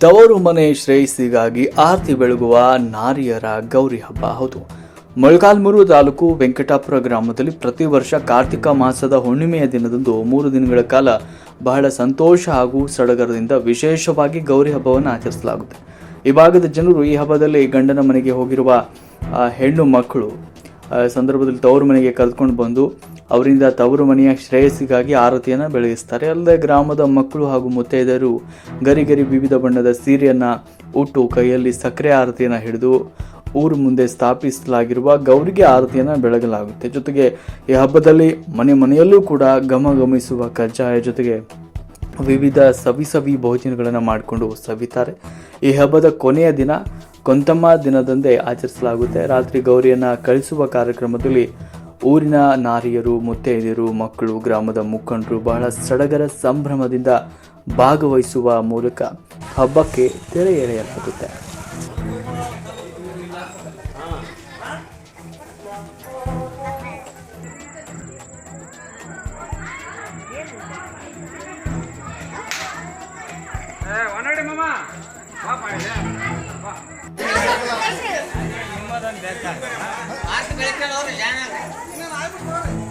ತವರು ಮನೆ ಶ್ರೇಯಸ್ಸಿಗಾಗಿ ಆರತಿ ಬೆಳಗುವ ನಾರಿಯರ ಗೌರಿ ಹಬ್ಬ ಹೌದು. ಮೊಳಕಾಲ್ಮೂರು ತಾಲೂಕು ವೆಂಕಟಾಪುರ ಗ್ರಾಮದಲ್ಲಿ ಪ್ರತಿ ವರ್ಷ ಕಾರ್ತಿಕ ಮಾಸದ ಹುಣ್ಣಿಮೆಯ ದಿನದಂದು ಮೂರು ದಿನಗಳ ಕಾಲ ಬಹಳ ಸಂತೋಷ ಹಾಗೂ ಸಡಗರದಿಂದ ವಿಶೇಷವಾಗಿ ಗೌರಿ ಹಬ್ಬವನ್ನು ಆಚರಿಸಲಾಗುತ್ತೆ. ಈ ಭಾಗದ ಜನರು ಈ ಹಬ್ಬದಲ್ಲಿ ಗಂಡನ ಮನೆಗೆ ಹೋಗಿರುವ ಹೆಣ್ಣು ಮಕ್ಕಳು ಸಂದರ್ಭದಲ್ಲಿ ತವರು ಮನೆಗೆ ಕರೆದುಕೊಂಡು ಬಂದು ಅವರಿಂದ ತವರು ಮನೆಯ ಶ್ರೇಯಸ್ಸಿಗಾಗಿ ಆರತಿಯನ್ನು ಬೆಳಗಿಸ್ತಾರೆ. ಅಲ್ಲದೆ ಗ್ರಾಮದ ಮಕ್ಕಳು ಹಾಗೂ ಮುತ್ತೈದೆಯರು ಗರಿ ಗರಿ ವಿವಿಧ ಬಣ್ಣದ ಸೀರೆಯನ್ನು ಉಟ್ಟು ಕೈಯಲ್ಲಿ ಸಕ್ಕರೆ ಆರತಿಯನ್ನು ಹಿಡಿದು ಊರು ಮುಂದೆ ಸ್ಥಾಪಿಸಲಾಗಿರುವ ಗೌರಿಗೆ ಆರತಿಯನ್ನು ಬೆಳಗಲಾಗುತ್ತೆ. ಜೊತೆಗೆ ಈ ಹಬ್ಬದಲ್ಲಿ ಮನೆ ಮನೆಯಲ್ಲೂ ಕೂಡ ಗಮಗಮಿಸುವ ಕಜ್ಜಾಯ ಜೊತೆಗೆ ವಿವಿಧ ಸವಿ ಸವಿ ಭೋಜನಗಳನ್ನು ಮಾಡಿಕೊಂಡು ಸವಿತಾರೆ. ಈ ಹಬ್ಬದ ಕೊನೆಯ ದಿನ ಕೊಂತಮ್ಮ ದಿನದಂದೇ ಆಚರಿಸಲಾಗುತ್ತೆ. ರಾತ್ರಿ ಗೌರಿಯನ್ನು ಕಳಿಸುವ ಕಾರ್ಯಕ್ರಮದಲ್ಲಿ ಊರಿನ ನಾರಿಯರು ಮುತ್ತೈದೆಯರು ಮಕ್ಕಳು ಗ್ರಾಮದ ಮುಖಂಡರು ಬಹಳ ಸಡಗರ ಸಂಭ್ರಮದಿಂದ ಭಾಗವಹಿಸುವ ಮೂಲಕ ಹಬ್ಬಕ್ಕೆ ತೆರೆ ಎಳೆಯಲಾಗುತ್ತೆ. ಒನ್ನಡಿ ಮಾಮ ಬಾಪ ಇದೆ ಬಾ ಆರ್ತಿ ಬೆಳಗ್ಗೆ ಅವ್ರು ಜಾನ